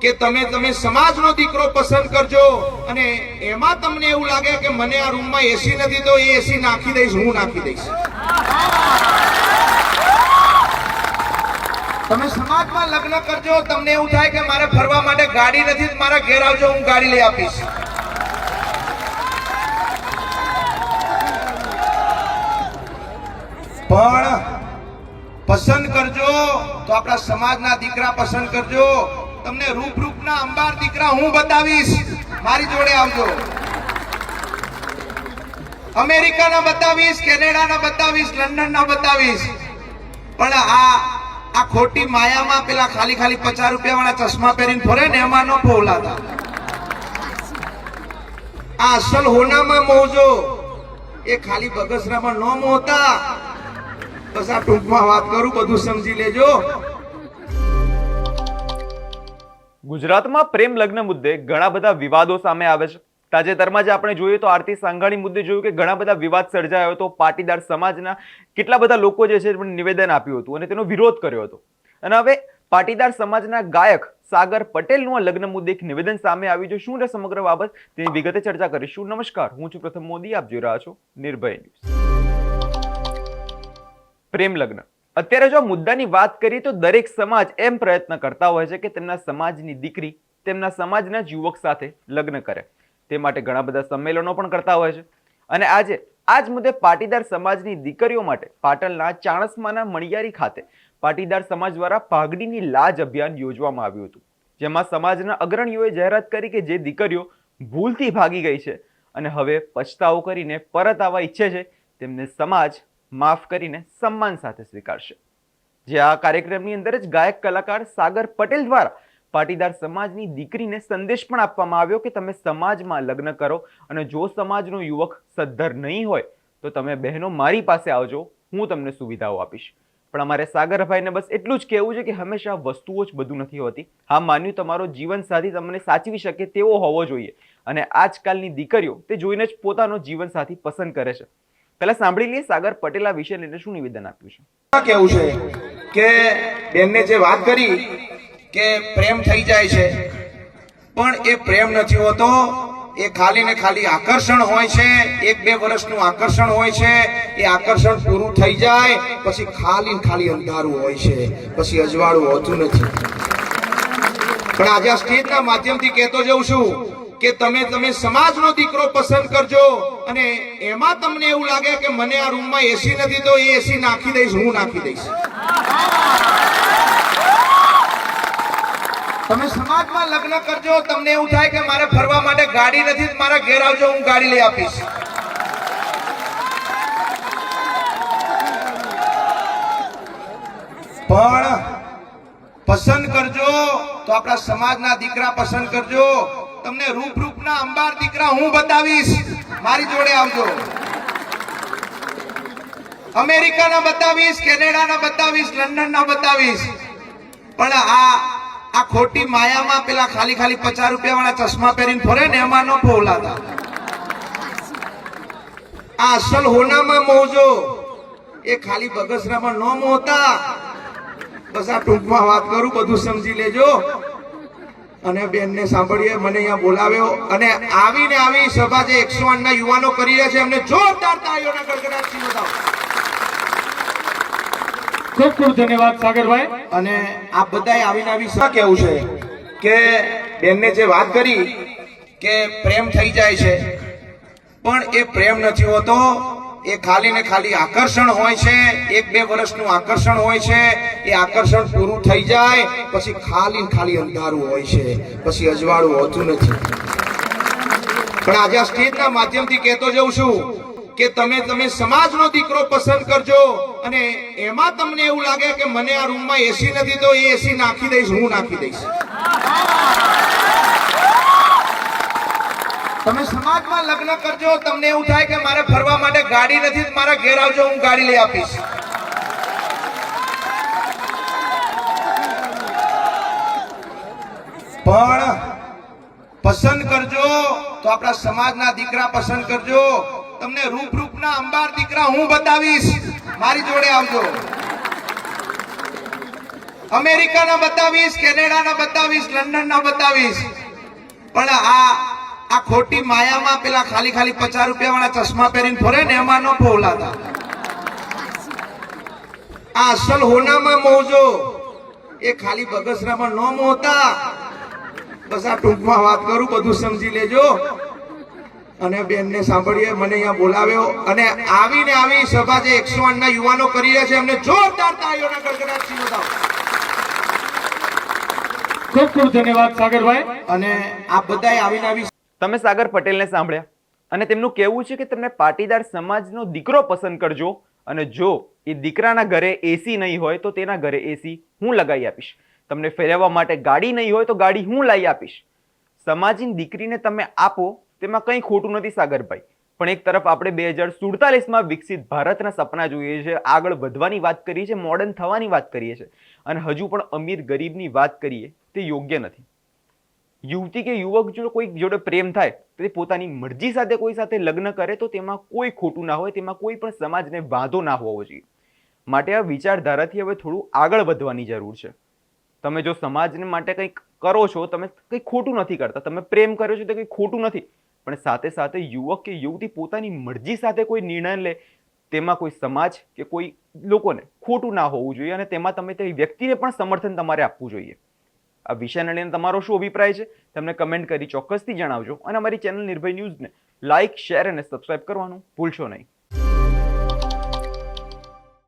કે તમે તમે સમાજનો દીકરો પસંદ કરજો. અને એમાં તમને એવું લાગે કે મને આ રૂમમાં એસી નથી, તો એ એસી નાખી દઈશ, હું નાખી દઈશ. તમે સમાજમાં લગ્ન કરજો, તમને એવું થાય કે મારે ફરવા માટે ગાડી નથી મારા ઘેર આવજો, હું ગાડી લઈ આપીશ. પણ પસંદ કરજો, તો આપણા સમાજના દીકરા પસંદ કરજો. તમને રૂપ રૂપના અંબાર દીકરા હું બતાવીશ. મારી જોડે આવજો. અમેરિકાના બતાવીશ, કેનેડાના બતાવીશ, લંડનના બતાવીશ. પણ આ આ ખોટી માયામાં પેલા ખાલી ખાલી પચાસ રૂપિયા વાળા ચશ્મા પહેરીને ફરે ને એમાં ન ફોલાતા આ અસલ હોનામાં મોજો. એ ખાલી બગસરામાં ન મોતા. બસ આ ટૂંકમાં વાત કરું, બધું સમજી લેજો. ગુજરાતમાં પ્રેમ લગ્ન મુદ્દે ઘણા બધા વિવાદો સામે આવે છે. તાજેતરમાં જ આપણે જોઈએ તો આરતી સાંઘાણી મુદ્દે જોયું કે ઘણા બધા વિવાદ સર્જાયો હતો. પાટીદાર સમાજના કેટલા બધા લોકો જે છે નિવેદન આપ્યું હતું અને તેનો વિરોધ કર્યો હતો. અને હવે પાટીદાર સમાજના ગાયક સાગર પટેલનું આ લગ્ન મુદ્દે એક નિવેદન સામે આવ્યું છે. શું છે સમગ્ર બાબત? તેની વિગતે ચર્ચા કરીશું. નમસ્કાર, હું છું પ્રથમ મોદી. આપ જોઈ રહ્યા છો નિર્ભય ન્યૂઝ. પ્રેમ લગ્ન અત્યારે જો મુદ્દાની વાત કરીએ તો દરેક સમાજ એમ પ્રયત્ન કરતા હોય છે કે તેમના સમાજની દીકરી તેમના સમાજના યુવક સાથે લગ્ન કરે. તે માટે ઘણા બધા સંમેલનો પણ કરતા હોય છે. અને આજે આ જ મુદ્દે પાટીદાર સમાજની દીકરીઓ માટે પાટણના ચાણસમાના મણિયારી ખાતે પાટીદાર સમાજ દ્વારા પાઘડીની લાજ અભિયાન યોજવામાં આવ્યું હતું. જેમાં સમાજના અગ્રણીઓએ જાહેરાત કરી કે જે દીકરીઓ ભૂલથી ભાગી ગઈ છે અને હવે પછતાવો કરીને પરત આવવા ઈચ્છે છે, તેમને સમાજ માફ કરીને સન્માન સાથે સ્વીકારશે. જે આ કાર્યક્રમની અંદર જ ગાયક કલાકાર સાગર પટેલ દ્વારા પાટીદાર સમાજની દીકરીને સંદેશ પણ આપવામાં આવ્યો કે તમે સમાજમાં લગ્ન કરો અને જો સમાજનો યુવક સદ્ધર નહીં હોય, તો તમે બહેનો મારી પાસે આવજો, હું તમને સુવિધાઓ આપીશ. પણ અમારે સાગરભાઈને બસ એટલું જ કહેવું છે કે હંમેશા વસ્તુઓ જ બધું નથી હોતી. હા, માન્યું તમારો જીવનસાથી તમને સાચવી શકે તેવો હોવો જોઈએ. અને આજકાલની દીકરીઓ તે જોઈને જ પોતાનો જીવનસાથી પસંદ કરે છે. પહેલા સાંભળી લઈએ સાગર પટેલ આ વિશે લઈને શું નિવેદન આપ્યું છે. કેવું છે કે બેનને જે વાત કરી કે પ્રેમ થઈ જાય છે, પણ એ પ્રેમ નથી હોતો, એ ખાલી ને ખાલી આકર્ષણ હોય છે, એક બે વર્ષનું આકર્ષણ હોય છે, એ આકર્ષણ પૂરું થઈ જાય, પછી ખાલી ખાલી અંધારું હોય છે, પછી અજવાળું હોતું નથી. પણ આજે આ સ્ટેજના માધ્યમથી કહેતો જઉં છું કે તમે તમે સમાજનો દીકરો પસંદ કરજો. અને એમાં તમને એવું લાગે કે મને આ રૂમમાં એસી નથી, તો એ એસી નાખી દઈશ, હું નાખી દઈશ. તમે સમાજમાં લગ્ન કરજો, તમને એવું થાય કે મારે ફરવા માટે ગાડી નથી મારા ઘેર આવજો, હું ગાડી લઈ આપીશ. પણ પસંદ કરજો, તો આપણા સમાજના દીકરા પસંદ કરજો. તમને રૂપ રૂપના અંબાર દીકરા હું બતાવીશ. મારી જોડે આવજો. અમેરિકાના બતાવીશ, કેનેડાના બતાવીશ, લંડનના બતાવીશ. પણ આ આ ખોટી માયામાં પેલા ખાલી ખાલી પચાસ રૂપિયા વાળા ચશ્મા પહેરીને ફરે ને એમાં ન ફોલાતા આ અસલ હોનામાં મોજો. એ ખાલી બગસરામાં ન મોતા. બસ આ ટૂંકમાં વાત કરું, બધું સમજી લેજો. અને બેનને સાંભળીએ મને અહીંયા બોલાવ્યો અને આવીને આવી સભા જે એકસો આઠના યુવાનો કરી રહ્યા છે એમને જોરદાર તાળીઓના ગડગડાટથી બતાવો ખૂબ ખૂબ ધન્યવાદ સાગરભાઈ. અને આ બધાએ આવીને આવી સભા કહેવું છે કે બેનને જે વાત કરી કે પ્રેમ થઈ જાય છે પણ એ પ્રેમ નથી હોતો. એ ખાલી ને ખાલી આકર્ષણ હોય છે, એક બે વર્ષનું આકર્ષણ હોય છે, એ આકર્ષણ પૂરું થઈ જાય, પછી ખાલી ને ખાલી અંધારું હોય છે, પછી અજવાળું હોતું નથી. પણ આજે આ સ્ટેજના માધ્યમથી કહેતો જઉં છું કે તમે તમે સમાજનો દીકરો પસંદ કરજો, અને એમાં તમને એવું લાગે કે મને આ રૂમમાં એસી નથી, તો એ એસી નાખી દઈશ, હું નાખી દઈશ. તમે સમાજમાં લગ્ન કરજો, તમને એવું થાય કે મારે ફરવા માટે ગાડી નથી મારા ઘેર આવજો, હું ગાડી લઈ આપીશ. પણ પસંદ કરજો તો આપણા સમાજના દીકરા પસંદ કરજો. તમને રૂપ રૂપના અંબાર દીકરા હું બતાવીશ. મારી જોડે આવજો. અમેરિકાના બતાવીશ, કેનેડાના બતાવીશ, લંડનના બતાવીશ. પણ આ આ ખોટી માયામાં પેલા ખાલી ખાલી પચાસ રૂપિયા વાળા ચશ્મા પહેરીને ફરે ને એમાં ન ફોલાતા આ અસલ હોનામાં મોજો. એ ખાલી બગસરામાં ન મોતા. બસ આ ટૂંકમાં વાત કરું બધું સમજી લેજો. અને બેનને સાંભળીએ મને અહીંયા બોલાવ્યો. અને આવીને આવી સભા જે એકસો આઠના યુવાનો કરી રહ્યા છે એમને જોરદાર તાળીઓના ગડગડાટથી વધાવો. ખૂબ ખૂબ ધન્યવાદ સાગરભાઈ. અને આ બધા આવીને આવી તમે સાગર પટેલને સાંભળ્યા? અને તેમનું કહેવું છે કે તમને પાટીદાર સમાજનો દીકરો પસંદ કરજો. અને જો એ દીકરાના ઘરે એસી નહીં હોય, તો તેના ઘરે એસી હું લગાવી આપીશ. તમને ફેરવવા માટે ગાડી નહીં હોય, તો ગાડી હું લાવી આપીશ. સમાજની દીકરીને તમે આપો, તેમાં કંઈ ખોટું નથી સાગરભાઈ. પણ એક તરફ આપણે બે હજાર સુડતાલીસમાં વિકસિત ભારતના સપના જોઈએ છે, આગળ વધવાની વાત કરીએ છીએ મોડર્ન થવાની વાત કરીએ છીએ. અને હજુ પણ અમીર ગરીબની વાત કરીએ, તે યોગ્ય નથી. યુવતી કે યુવક જો કોઈ જોડે પ્રેમ થાય, તો તે પોતાની મરજી સાથે કોઈ સાથે લગ્ન કરે, તો તેમાં કોઈ ખોટું ના હોય, તેમાં કોઈ પણ સમાજને વાંધો ના હોવો જોઈએ. માટે આ વિચારધારાથી હવે થોડું આગળ વધવાની જરૂર છે. તમે જો સમાજને માટે કંઈક કરો છો, તમે કંઈ ખોટું નથી કરતા. તમે પ્રેમ કરો છો, તો કંઈ ખોટું નથી. પણ સાથે સાથે યુવક કે યુવતી પોતાની મરજી સાથે કોઈ નિર્ણય લે, તેમાં કોઈ સમાજ કે કોઈ લોકોને ખોટું ના હોવું જોઈએ અને તેમાં તમે તે વ્યક્તિને પણ સમર્થન તમારે આપવું જોઈએ. આ વિષયને લઈને તમારો શું અભિપ્રાય છે? તમને કમેન્ટ કરી ચોક્કસથી જણાવજો. અને અમારી ચેનલ નિર્ભય ન્યૂઝને લાઇક શેર અને સબસ્ક્રાઇબ કરવાનું ભૂલશો નહીં.